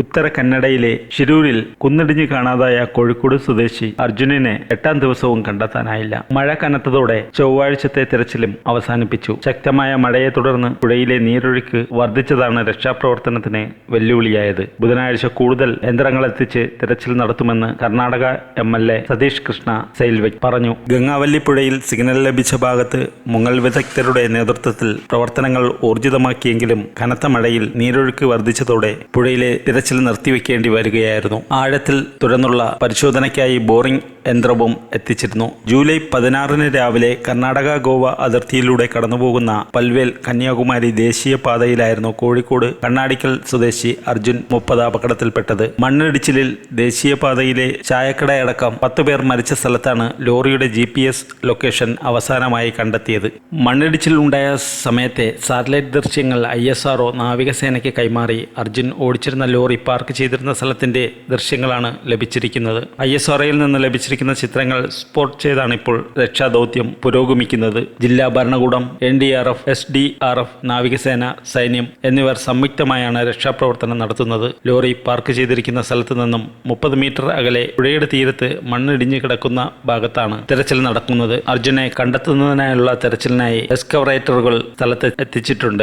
ഉത്തര കന്നഡയിലെ ഷിരൂരിൽ കുന്നിടിഞ്ഞു കാണാതായ കോഴിക്കോട് സ്വദേശി അർജുനനെ എട്ടാം ദിവസവും കണ്ടെത്താനായില്ല. മഴ കനത്തതോടെ ചൊവ്വാഴ്ചത്തെ തിരച്ചിലും അവസാനിപ്പിച്ചു. ശക്തമായ മഴയെ തുടർന്ന് പുഴയിലെ നീരൊഴുക്ക് വർദ്ധിച്ചതാണ് രക്ഷാപ്രവർത്തനത്തിന് വെല്ലുവിളിയായത്. ബുധനാഴ്ച കൂടുതൽ യന്ത്രങ്ങൾ എത്തിച്ച് തിരച്ചിൽ നടത്തുമെന്ന് Karnataka M L A Satish Krishna സെയിൽവെക് പറഞ്ഞു. ഗംഗാവല്ലി പുഴയിൽ സിഗ്നൽ ലഭിച്ച ഭാഗത്ത് മുങ്ങൽ വിദഗ്ധരുടെ നേതൃത്വത്തിൽ പ്രവർത്തനങ്ങൾ ഊർജിതമാക്കിയെങ്കിലും കനത്ത മഴയിൽ നീരൊഴുക്ക് വർദ്ധിച്ചതോടെ പുഴയിലെ തിരച്ചിൽ നിർത്തിവെക്കേണ്ടി വരികയായിരുന്നു. ആഴത്തിൽ തുടർന്നുള്ള പരിശോധനയ്ക്കായി ബോറിംഗ് യന്ത്രവും എത്തിച്ചിരുന്നു. ജൂലൈ പതിനാറിന് രാവിലെ കർണാടക ഗോവ അതിർത്തിയിലൂടെ കടന്നുപോകുന്ന പൽവേൽ കന്യാകുമാരി ദേശീയ പാതയിലായിരുന്നു കോഴിക്കോട് കണ്ണാടിക്കൽ സ്വദേശി അർജുൻ മുപ്പത് അപകടത്തിൽപ്പെട്ടത്. മണ്ണിടിച്ചിലിൽ ദേശീയപാതയിലെ ചായക്കടയടക്കം പേർ മരിച്ച സ്ഥലത്താണ് ലോറിയുടെ ജി ലൊക്കേഷൻ അവസാനമായി കണ്ടെത്തിയത്. മണ്ണിടിച്ചിലുണ്ടായ സമയത്തെ സാറ്റലൈറ്റ് ദൃശ്യങ്ങൾ ഐ നാവികസേനയ്ക്ക് കൈമാറി അർജുൻ ഓടിച്ചിരുന്ന ലോറി പാർക്ക് ചെയ്തിരുന്ന സ്ഥലത്തിന്റെ ദൃശ്യങ്ങളാണ് ലഭിച്ചിരിക്കുന്നത്. ഐ എസ് ആർഒയിൽ നിന്ന് ലഭിച്ചിരിക്കുന്ന ചിത്രങ്ങൾ സ്പോട്ട് ചെയ്താണ് ഇപ്പോൾ രക്ഷാദൗത്യം പുരോഗമിക്കുന്നത്. ജില്ലാ ഭരണകൂടം N D R F S D R F നാവികസേന സൈന്യം എന്നിവർ സംയുക്തമായാണ് രക്ഷാപ്രവർത്തനം നടത്തുന്നത്. ലോറി പാർക്ക് ചെയ്തിരിക്കുന്ന സ്ഥലത്ത് നിന്നും മുപ്പത് മീറ്റർ അകലെ പുഴയുടെ തീരത്ത് മണ്ണിടിഞ്ഞു കിടക്കുന്ന ഭാഗത്താണ് തെരച്ചിൽ നടക്കുന്നത്. അർജുനെ കണ്ടെത്തുന്നതിനായുള്ള തെരച്ചിലിനായി എക്സ്കവറേറ്ററുകൾ സ്ഥലത്ത് എത്തിച്ചിട്ടുണ്ട്.